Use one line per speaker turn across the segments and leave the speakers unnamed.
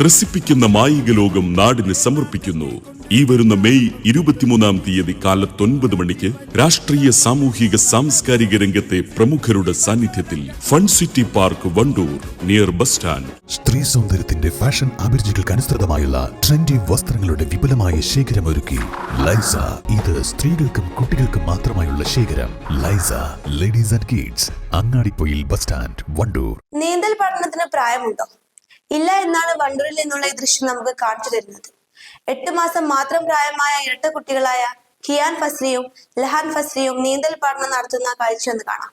ത്രസിപ്പിക്കുന്ന മായിക ലോകം നാടിന് സമർപ്പിക്കുന്നു. ഈ വരുന്ന മെയ് ഇരുപത്തിമൂന്നാം തീയതി കാലത്തൊൻപത് മണിക്ക് രാഷ്ട്രീയ സാമൂഹിക സാംസ്കാരിക രംഗത്തെ പ്രമുഖരുടെ സാന്നിധ്യത്തിൽ fun city park Wandoor near bus stand.
സ്ത്രീ സൗന്ദര്യത്തിന്റെ ഫാഷൻ അഭിരുചികൾക്ക് അനുസൃതമായുള്ള ട്രെൻഡി വസ്ത്രങ്ങളുടെ വിപുലമായ ശേഖരം ഒരുക്കി. ലൈസ ഇത് സ്ത്രീകൾക്കും കുട്ടികൾക്കും മാത്രമായുള്ള ശേഖരം. ലൈസ ladies and kids Angadippoyil bus stand Wandoor.
നീന്തൽ പഠനത്തിന് പ്രായമുണ്ടോ? ഇല്ല എന്നാണ് വണ്ടൂരിൽ നിന്നുള്ള ഈ ദൃശ്യം നമുക്ക് കാണിച്ചു തരുന്നത്. എട്ട് മാസം മാത്രം പ്രായമായ ഇരട്ട കുട്ടികളായ കിയാൻ ഫസ്രിയും ലഹാൻ ഫസ്രിയും നീന്തൽ പഠനം നടത്തുന്ന കാഴ്ച ഒന്ന് കാണാം.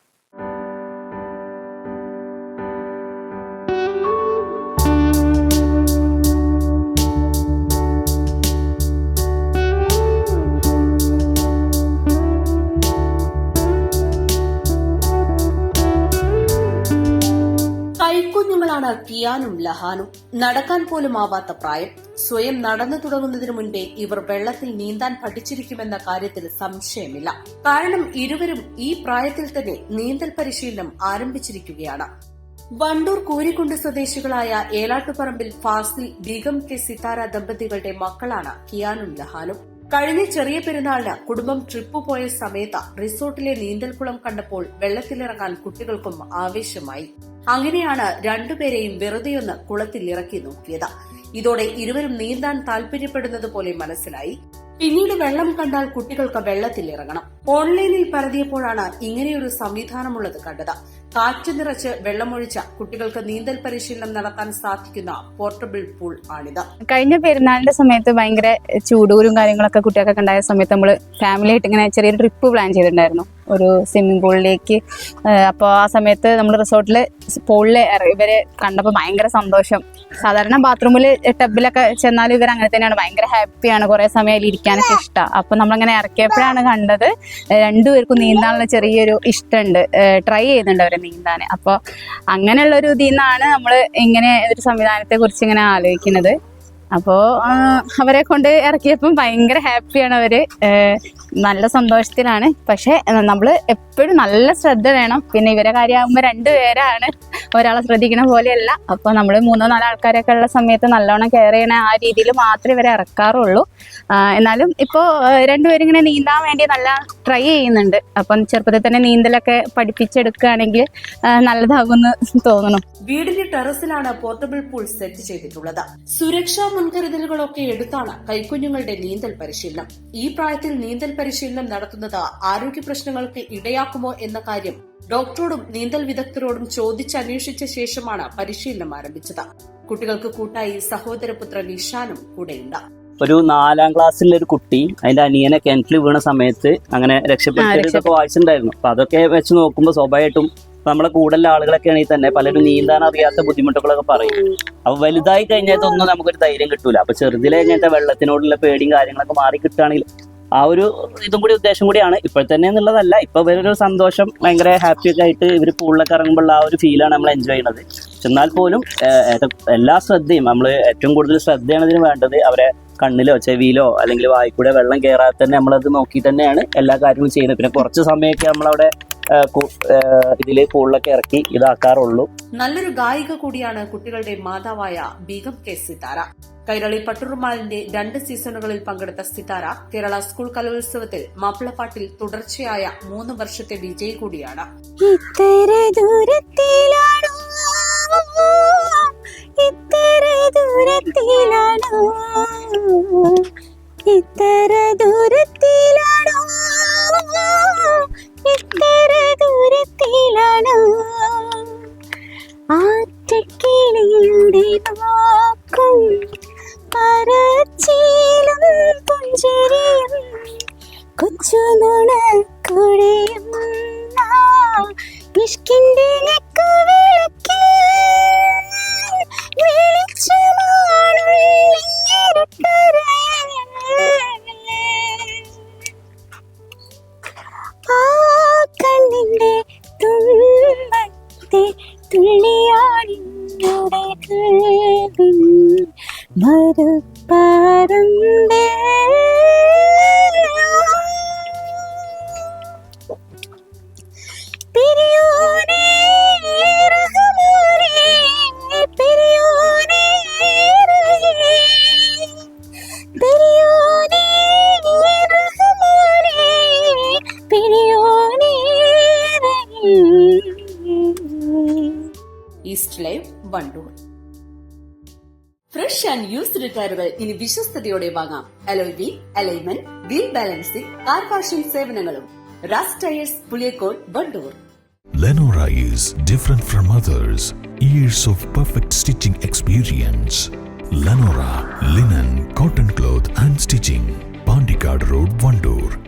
കൈക്കുഞ്ഞുങ്ങളാണ് കിയാനും ലഹാനും. നടക്കാൻ പോലും ആവാത്ത പ്രായം. സ്വയം നടന്നു തുടങ്ങുന്നതിനു മുൻപേ ഇവർ വെള്ളത്തിൽ നീന്താൻ പഠിച്ചിരിക്കുമെന്ന കാര്യത്തിൽ സംശയമില്ല. കാരണം ഇരുവരും ഈ പ്രായത്തിൽ തന്നെ നീന്തൽ പരിശീലനം ആരംഭിച്ചിരിക്കുകയാണ്. വണ്ടൂർ കൂരിക്കുണ്ട് സ്വദേശികളായ ഏലാട്ടുപറമ്പിൽ ഫാസിൽ ബീഗം കെ. സിതാര ദമ്പതികളുടെ മക്കളാണ് കിയാനും ലഹാനും. കഴിഞ്ഞ ചെറിയ പെരുന്നാളിന് കുടുംബം ട്രിപ്പ് പോയ സമയത്ത് റിസോർട്ടിലെ നീന്തൽക്കുളം കണ്ടപ്പോൾ വെള്ളത്തിലിറങ്ങാൻ കുട്ടികൾക്കും ആവേശമായി. അങ്ങനെയാണ് രണ്ടുപേരെയും വെറുതെയൊന്ന് കുളത്തിൽ ഇറക്കി നോക്കിയത്. ഇതോടെ ഇരുവരും നീന്താൻ താൽപര്യപ്പെടുന്നത് പോലെ മനസ്സിലായി. പിന്നീട് വെള്ളം കണ്ടാൽ കുട്ടികൾക്ക് വെള്ളത്തിൽ ഇറങ്ങണം ഓൺലൈനിൽ പരതിയപ്പോഴാണ് ഇങ്ങനെയൊരു സംവിധാനമുള്ളത് കണ്ടത്. കാറ്റ് നിറച്ച് വെള്ളമൊഴിച്ച കുട്ടികൾക്ക് നീന്തൽ പരിശീലനം നടത്താൻ സാധിക്കുന്ന പോർട്ടബിൾ പൂൾ ആണിത്.
കഴിഞ്ഞ പെരുന്നാളിന്റെ സമയത്ത് ഭയങ്കര ചൂടൂരും കാര്യങ്ങളൊക്കെ കുട്ടികൾക്കൊക്കെ ഉണ്ടായ സമയത്ത് നമ്മൾ ഫാമിലി ആയിട്ട് ഇങ്ങനെ ചെറിയൊരു ട്രിപ്പ് പ്ലാൻ ചെയ്തിട്ടുണ്ടായിരുന്നു. ഒരു സ്വിമ്മിംഗ് പൂളിലേക്ക് അപ്പോൾ ആ സമയത്ത് നമ്മൾ റിസോർട്ടിൽ പൂളിൽ ഇവരെ കണ്ടപ്പോൾ ഭയങ്കര സന്തോഷം. സാധാരണ ബാത്റൂമിൽ ടബിലൊക്കെ ചെന്നാലും ഇവർ അങ്ങനെ തന്നെയാണ്. ഭയങ്കര ഹാപ്പിയാണ് കുറേ സമയം അതിൽ ഇരിക്കാനൊക്കെ ഇഷ്ടമാണ് അപ്പോൾ നമ്മളങ്ങനെ ഇറക്കിയപ്പോഴാണ് കണ്ടത്. രണ്ടുപേർക്കും നീന്താനുള്ള ചെറിയൊരു ഇഷ്ടമുണ്ട് ട്രൈ ചെയ്യുന്നുണ്ട് അവരെ നീന്താൻ. അപ്പോൾ അങ്ങനെയുള്ള ഒരു ഇതിൽ നിന്നാണ് നമ്മൾ ഇങ്ങനെ ഒരു സംവിധാനത്തെ കുറിച്ച് ഇങ്ങനെ ആലോചിക്കുന്നത്. അപ്പോൾ അവരെ കൊണ്ട് ഇറക്കിയപ്പം ഭയങ്കര ഹാപ്പിയാണ് അവർ. നല്ല സന്തോഷത്തിലാണ്. പക്ഷെ നമ്മൾ എപ്പോഴും നല്ല ശ്രദ്ധ വേണം. പിന്നെ ഇവരെ കാര്യമാകുമ്പോൾ രണ്ടുപേരാണ് ഒരാളെ ശ്രദ്ധിക്കണ പോലെയല്ല. അപ്പോൾ നമ്മൾ മൂന്നോ നാലോ ആൾക്കാരൊക്കെ ഉള്ള സമയത്ത് നല്ലോണം കെയർ ചെയ്യണ ആ രീതിയിൽ മാത്രമേ ഇവരെ ഇറക്കാറുള്ളൂ. എന്നാലും ഇപ്പോൾ രണ്ടുപേരും ഇങ്ങനെ നീന്താൻ വേണ്ടി നല്ല ട്രൈ ചെയ്യുന്നുണ്ട്. അപ്പം ചെറുപ്പത്തിൽ തന്നെ നീന്തലൊക്കെ പഠിപ്പിച്ചെടുക്കുകയാണെങ്കിൽ നല്ലതാകുമെന്ന് തോന്നുന്നു.
വീടിന്റെ ടെറസിലാണ് പോർട്ടബിൾ പൂൾ സെറ്റ് ചെയ്തിട്ടുള്ളത്. സുരക്ഷാ മുൻകരുതലുകളൊക്കെ എടുത്താണ് കൈക്കുഞ്ഞുങ്ങളുടെ നീന്തൽ പരിശീലനം. ഈ പ്രായത്തിൽ നീന്തൽ പരിശീലനം നടത്തുന്നത് ആരോഗ്യ പ്രശ്നങ്ങൾക്ക് ഇടയാക്കുമോ എന്ന കാര്യം ഡോക്ടറോടും നീന്തൽ വിദഗ്ധരോടും ചോദിച്ചന്വേഷിച്ച ശേഷമാണ് പരിശീലനം ആരംഭിച്ചത്. കുട്ടികൾക്ക് കൂട്ടായി സഹോദരപുത്രൻ ഇഷാനും കൂടെയുണ്ട്.
ഒരു നാലാം ക്ലാസ്സിലെ ഒരു കുട്ടി അതിന്റെ അനിയനെ കിണറ്റിൽ വീണ സമയത്ത് അങ്ങനെ രക്ഷപ്പെട്ടു വായിച്ചിട്ടുണ്ടായിരുന്നു. അപ്പൊ അതൊക്കെ വെച്ച് നോക്കുമ്പോൾ സ്വാഭാവികമായിട്ടും നമ്മളെ കൂടുതലുള്ള ആളുകളൊക്കെ ആണെങ്കിൽ തന്നെ പലരും നീന്താൻ അറിയാത്ത ബുദ്ധിമുട്ടുകളൊക്കെ പറയും. അപ്പൊ വലുതായി കഴിഞ്ഞാൽ ഒന്നും നമുക്കൊരു ധൈര്യം കിട്ടൂല. അപ്പൊ ചെറുതിലെ കഴിഞ്ഞാൽ വെള്ളത്തിനോടുള്ള പേടിയും കാര്യങ്ങളൊക്കെ മാറി കിട്ടുകയാണെങ്കിൽ ആ ഒരു ഇതും കൂടി ഉദ്ദേശം കൂടിയാണ്. ഇപ്പോൾ തന്നെ എന്നുള്ളതല്ല ഇപ്പൊ ഇവരൊരു സന്തോഷം ഭയങ്കര ഹാപ്പി ഒക്കെ ആയിട്ട് ഇവർ പൂളിലൊക്കെ ഇറങ്ങുമ്പോൾ ആ ഒരു ഫീലാണ് നമ്മൾ എൻജോയ് ചെയ്യുന്നത്. എന്നാൽ പോലും എല്ലാ ശ്രദ്ധയും നമ്മൾ ഏറ്റവും കൂടുതൽ ശ്രദ്ധയാണ് ഇതിന് വേണ്ടത്. അവരെ കണ്ണിലോ ചെവിയിലോ അല്ലെങ്കിൽ വായിക്കൂടെ വെള്ളം കയറാതെ തന്നെ നമ്മളത് നോക്കി തന്നെയാണ് എല്ലാ കാര്യങ്ങളും ചെയ്യുന്നത്. പിന്നെ കുറച്ച് സമയമൊക്കെ നമ്മളവിടെ ഏഹ്, ഉള്ളൊക്കെ പൂളിലൊക്കെ ഇറക്കി ഇതാക്കാറുള്ളൂ.
നല്ലൊരു ഗായിക കൂടിയാണ് കുട്ടികളുടെ മാതാവായ ബീഗം കെ സിതാര കൈരളി പട്ടുറുമാലിന്റെ രണ്ട് സീസണുകളിൽ പങ്കെടുത്ത സിതാര കേരള സ്കൂൾ കലോത്സവത്തിൽ മാപ്പിളപ്പാട്ടിൽ തുടർച്ചയായ മൂന്ന് വർഷത്തെ വിജയി കൂടിയാണ്.
ഇത്ര ദൂരത്തിലാണോ? ഇത്ര ദൂരത്തിലാണോ? ഇത്ര ആറ്റക്കിളിയുടെ നോക്കും പറച്ചിലും പുഞ്ചിരിയും കൊച്ചു നുണക്കുഴയും മറുപാടന്തേ
east live Wandoor fresh and used ടയറുകൾ ഇനി വിശ്വസ്തയോടെ വാങ്ങാം alloy wheel alignment wheel balancing car washing സേവനങ്ങളും Raz tyres Puliyakkode Wandoor
Lenora is different from others. Years of perfect stitching experience. Lenora, linen, cotton cloth and stitching. Pandikad Road, Vandoor.